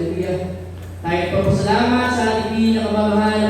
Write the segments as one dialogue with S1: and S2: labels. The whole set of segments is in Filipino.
S1: Hallelujah. Tayo papasalamat sa ating pinakamamahal na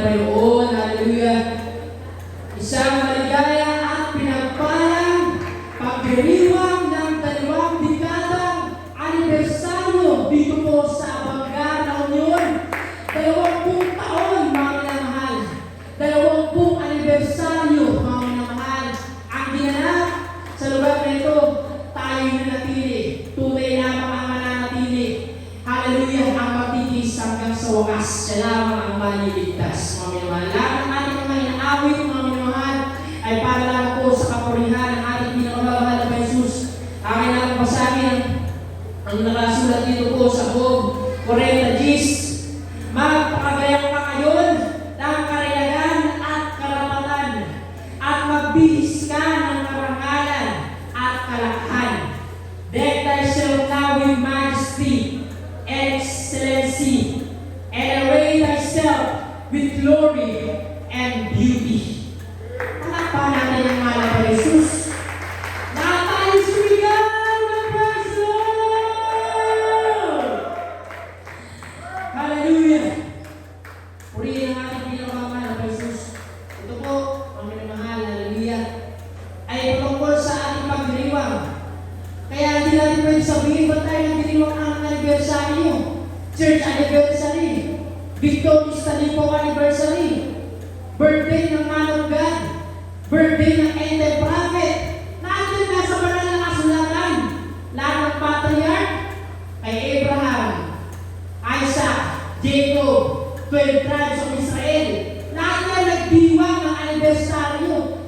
S1: 12 tribes of Israel. Lahat na nagdiwang ng anibersaryo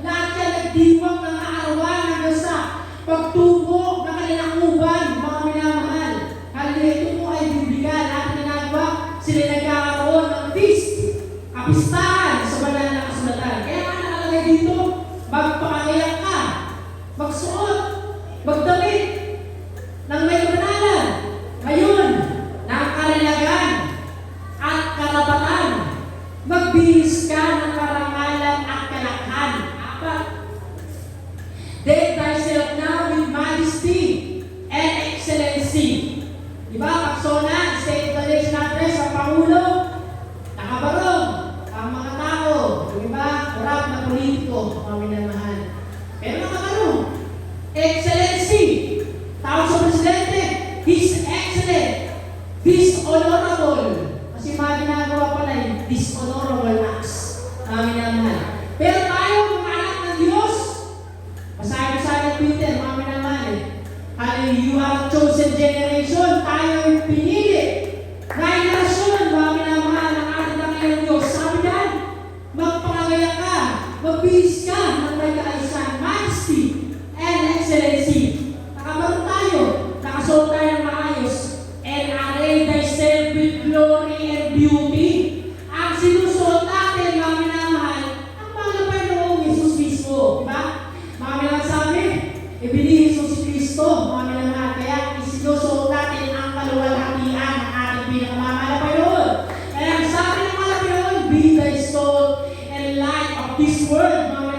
S1: His Word,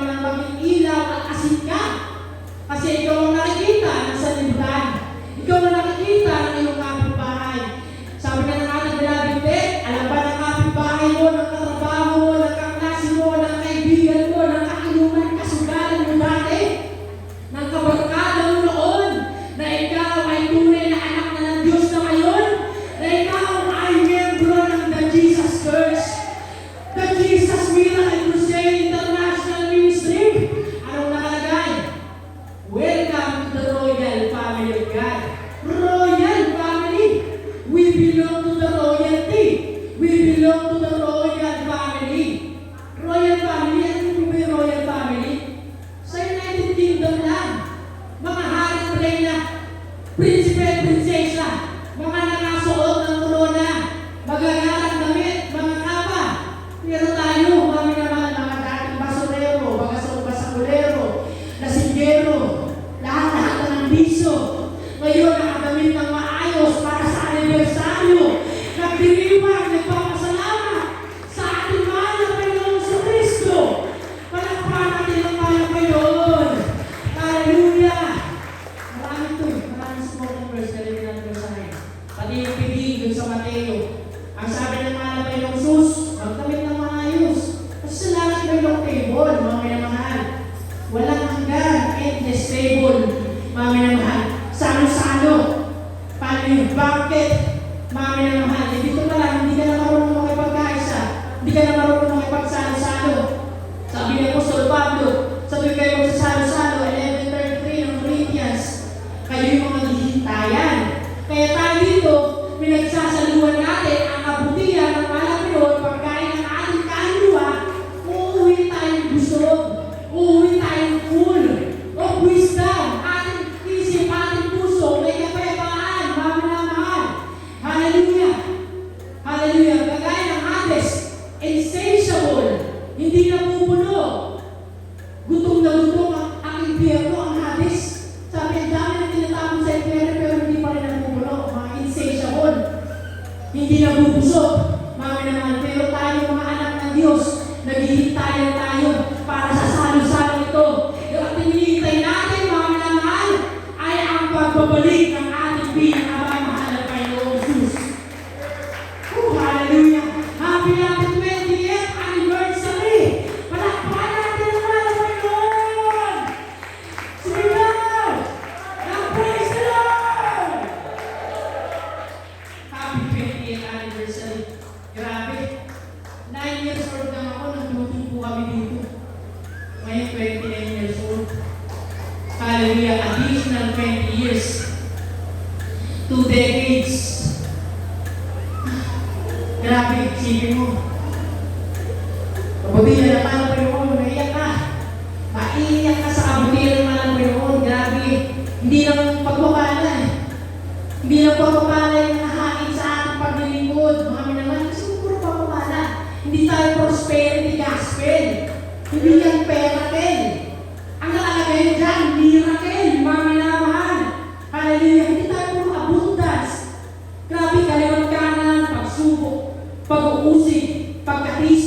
S1: hindi nabubusog.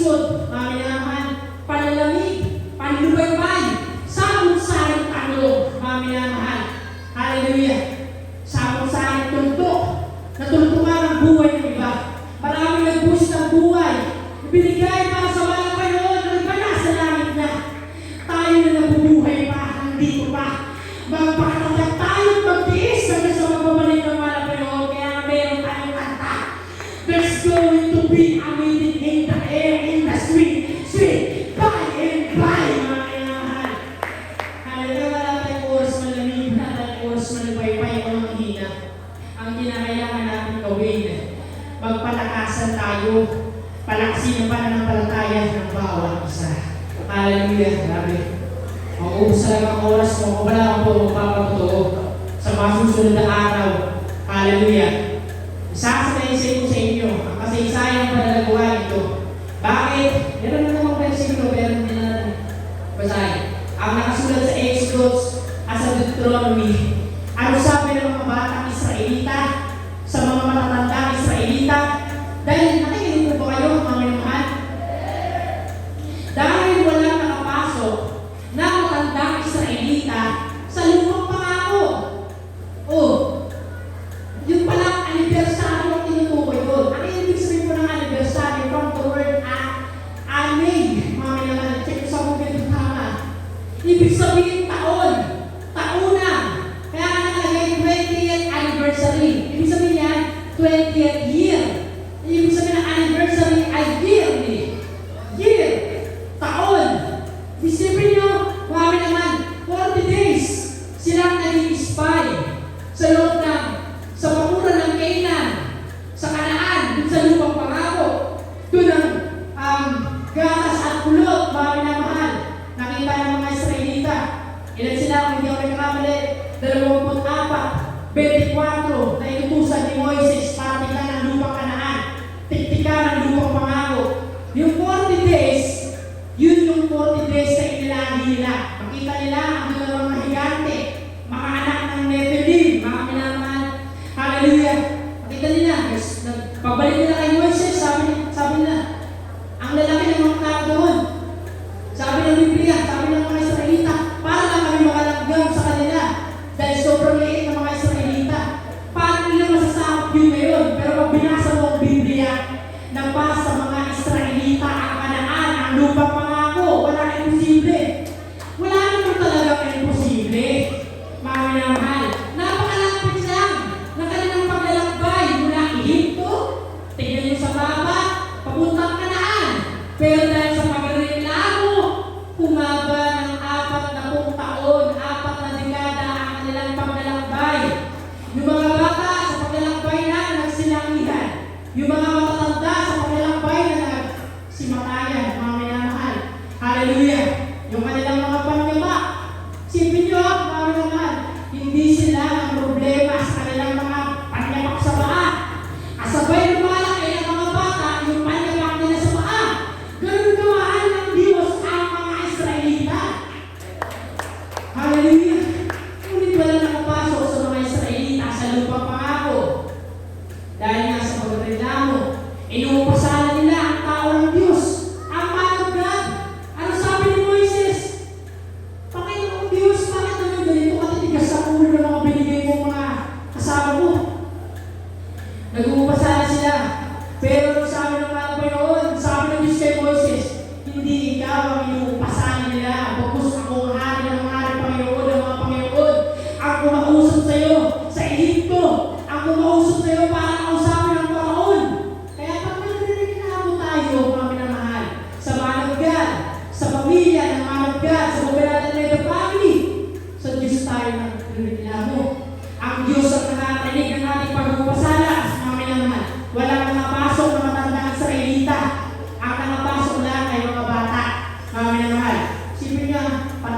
S1: Що Meron na namang versikulo, meron na natin. Basahin. Ang nakasulat sa Exodus as a Deuteronomy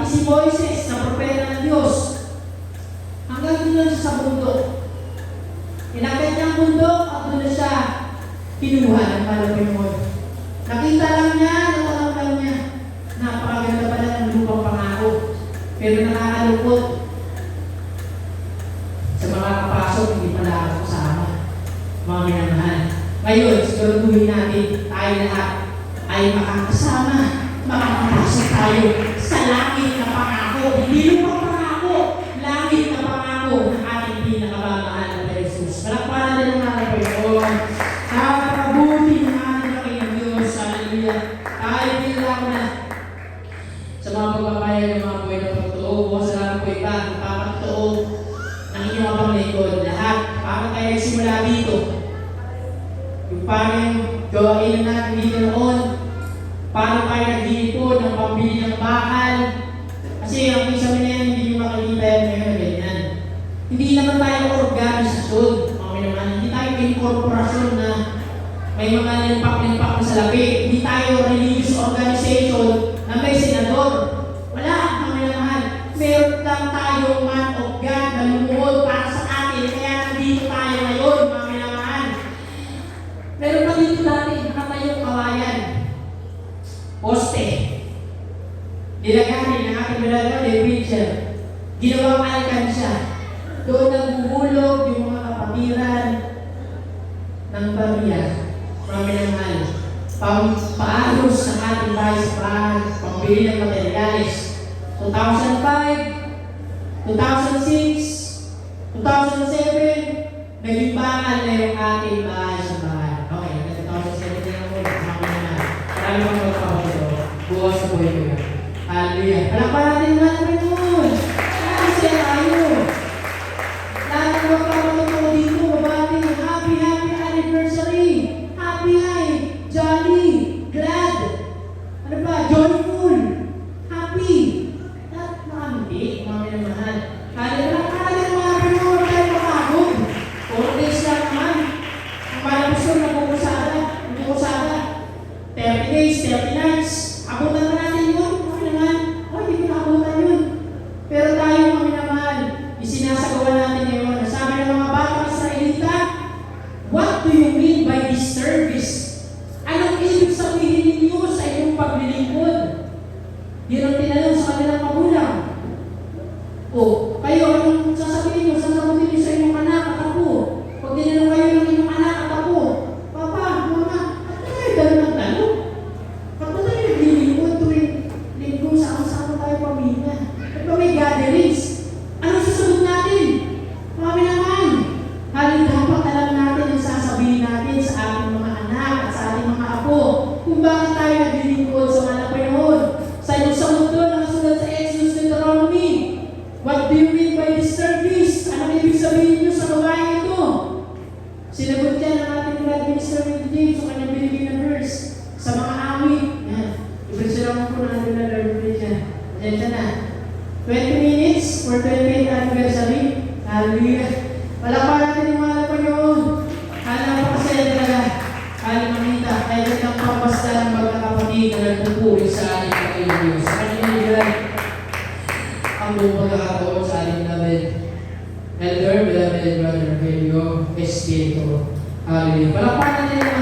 S1: si Moises na propeta ng Diyos. Hanggang doon lang siya sa bundok. Inakit niya ang bundok at doon na siya kinuha ng Panginoon. Nakita lang niya 2006, 2007, naging bakal na yung ating bahay sa bahay. Okay, hanggang 2007 na ako, eh. kasama na. Maraming mga sa buhay ko yan. Hallelujah. Palakpan natin naman ito. Hallelujah. Palakpan natin yung mga Panginoon. Ang napakasaya talaga. Kaya mamita, kaya din ang pabasta ng mga kapatid na nagpupuri sa ating Panginoon Diyos. Hallelujah. Ang buong pagkakataon sa ating beloved elder, beloved brother, Helio Espiritu. Hallelujah. Palakpan natin yung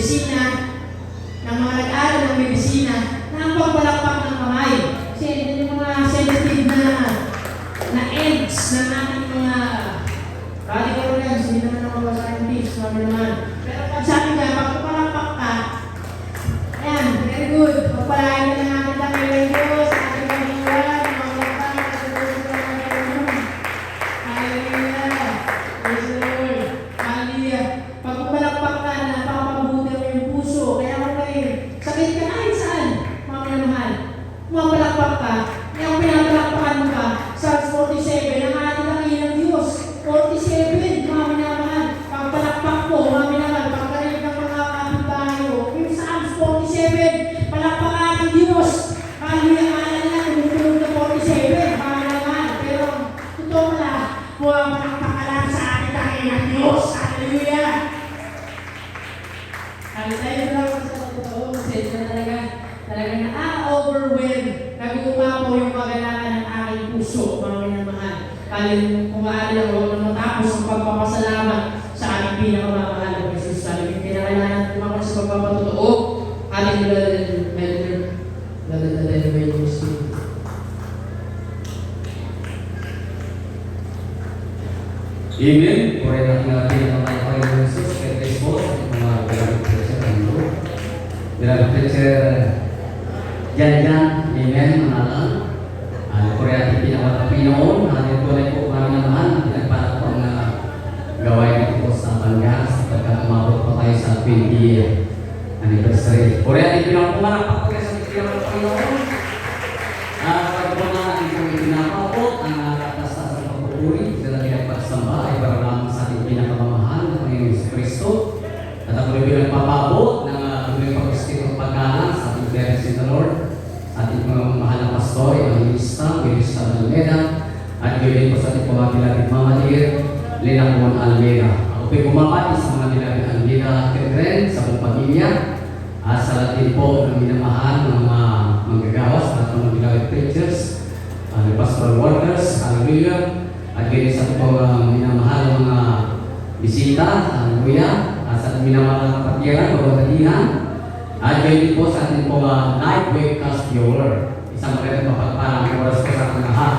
S1: Regina matapos ang pagpapasalamat sa ating pinakamamahal na Jesus sa ating pinakailangan at mga sa pagpapatotoo. Ating
S2: Amen. Pray natin natin ang mga Panginoon Jesus at this po sa mga pagkakasya ng Lord. Grabe, Yan, yan. sa 20 anniversary. Korea ni Pinoy ko man pa kaya sa Pinoy ko no. Ah, pag po na ang kong pinapako, ang nakatasa sa pagpupuri, sila nila pagsamba ay para lamang sa ating pinakamamahal na Panginoon si Kristo. At ako rin bilang papabot ng aming pagkustito ng pagkalan sa ating Blessed in the Lord, sa ating mga mahal na pastor, Evangelista, Minister Almeda, at gayon po sa ating mga pilapit mamaliir, Lina Almeda. Ako po'y bumabati sa mga nilapit Ketren, sa buong pamilya, at sa latin po ng minamahal ng mga manggagawas at mga beloved preachers, uh, the pastoral workers, hallelujah, at ganyan sa po mga minamahal ng mga bisita, hallelujah, at sa minamahal na kapatiran, pagwatalihan, at ganyan po sa ating po mga live webcast viewer. Isang magandang mapagpalang oras po sa ating lahat.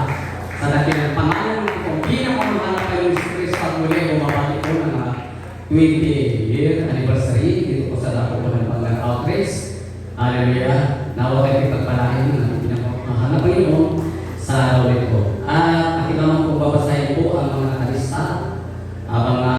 S2: Sa dating ng pangalan ng na kayo si Kristo at muli bumabati po ng uh, 20 year anniversary po sa Dapo po ng Panggang Outreach. Hallelujah. Nawa kayo pagpalain ng pinakamahal na Panginoon sa araw nito. At aking naman po babasahin po ang mga nakalista habang uh,